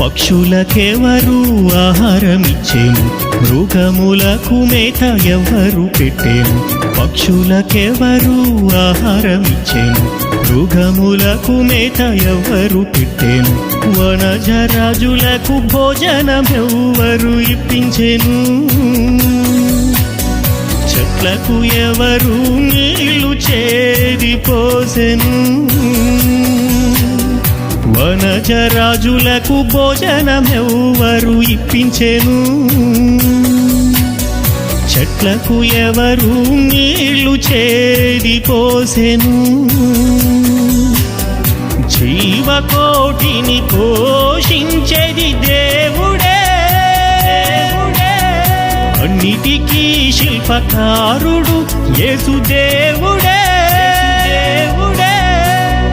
పక్షులకెవరు ఆహారమిచ్చేము మృగములకు మేత ఎవరు పెట్టేము పక్షులకెవరు ఆహారమిచ్చేము మృగములకు మేత ఎవరు పెట్టేను? వనజరాజులకు భోజనమెవ్వరు ఇప్పించెను? చెట్లకు ఎవరు నీళ్ళు చేది పోసెను? వనజరాజులకు భోజనమెవ్వరు ఇప్పించెను. చెట్లకు ఎవరు నీళ్ళు చేది పోసెను. జీవకోటిని పోషించేది దేవుడే. అన్నిటికీ శిల్పకారుడు యేసు దేవుడు.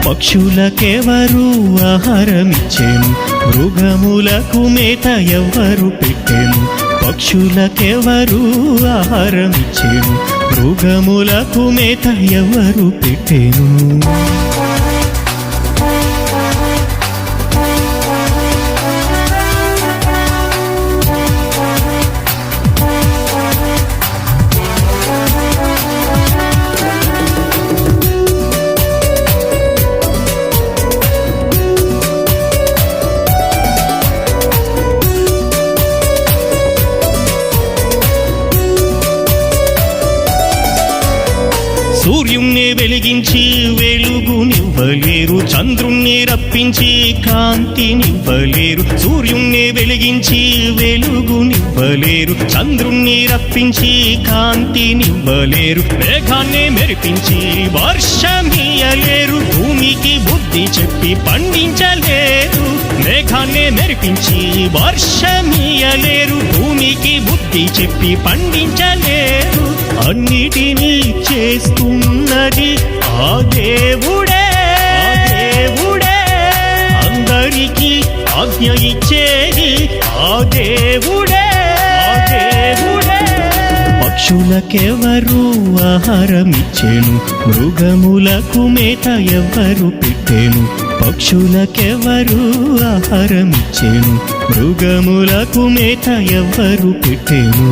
పక్షులకెవరు ఆహారమిచ్చేను మృగములకు మేత ఎవరు పెట్టెను పక్షులకెవరు ఆహారమిచ్చేను మృగములకు మేత ఎవరు పెట్టెను? సూర్యుణ్ణి వెలిగించి వెలుగునివ్వలేరు చంద్రుణ్ణి రప్పించి కాంతినివ్వలేరు సూర్యుణ్ణి వెలిగించి వెలుగునివ్వలేరు చంద్రుణ్ణి రప్పించి కాంతినివ్వలేరు మేఘాన్ని మెరిపించి వర్షమియలేరు. భూమికి బుద్ధి చెప్పి పండించలేరు. మేఘాన్ని మెరిపించి వర్షమియలేరు. భూమికి చెప్పి పండించలేరు అన్నిటినీ చేస్తున్నది ఆ దేవుడే. దేవుడే. అందరికీ ఆజ్ఞ ఇచ్చేది ఆ దేవుడే. దేవుడే. పక్షులకెవరు ఆహారమిచ్చేను మృగములకు మేత ఎవరు పెట్టేను. పక్షులకెవరు ఆహారమిచ్చేను మృగములకు మేత ఎవరు పెట్టేను.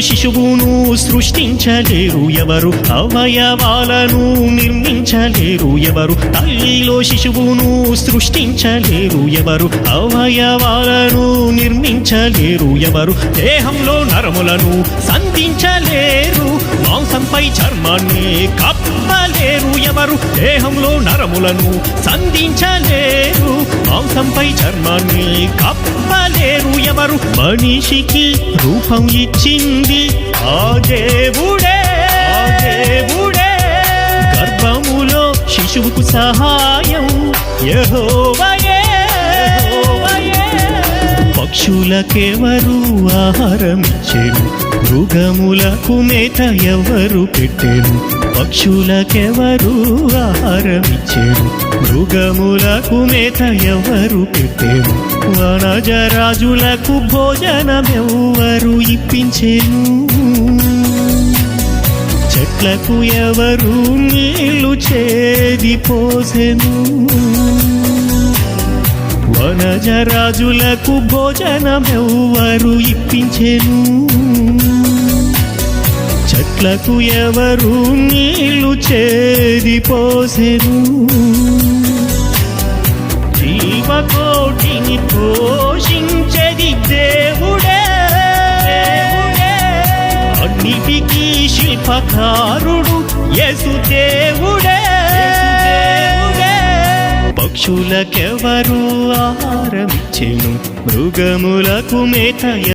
శిశువును సృష్టించలేరు ఎవరు అవయవాలను సృష్టించలేరు ఎవరు? తల్లిలో శిశువును సృష్టించలేరు ఎవరు? అవయవాలను నిర్మించలేరు ఎవరు? దేహంలో నరములను సంధించలేరు. మాంసంపై చర్మాన్ని కప్పలేరు ఎవరు? దేహంలో నరములను సంధించలేరు. మాంసంపై చర్మాన్ని కప్పలేరు ఎవరు? మనిషికి రూపం ఇచ్చింది ఆ దేవుడే. గర్భములో శిశువుకు సహాయం. యెహోవాయే యెహోవాయే. పక్షులకెవరు ఆహారమిచ్చేను. మృగములకు మేత ఎవరు పెట్టేను. పక్షులకెవరు ఆహారమిచ్చేను. మృగములకు మేత ఎవరు పెట్టేను. వనజరాజులకు భోజనమెవ్వరు ఇప్పించేను. చెట్లకు ఎవరు నీళ్ళు చేది పోసెను. వనజరాజులకు భోజనమెవ్వరు ఇప్పించెను. చెట్లకు ఎవరు నీళ్ళు చేది పోసెను. జీవకోటిని పోషించది దే శిల్పకారుడు యేసు దేవుడే దేవుడే. పక్షులకెవరు ఆహారమిచ్చెను మృగములకు మేత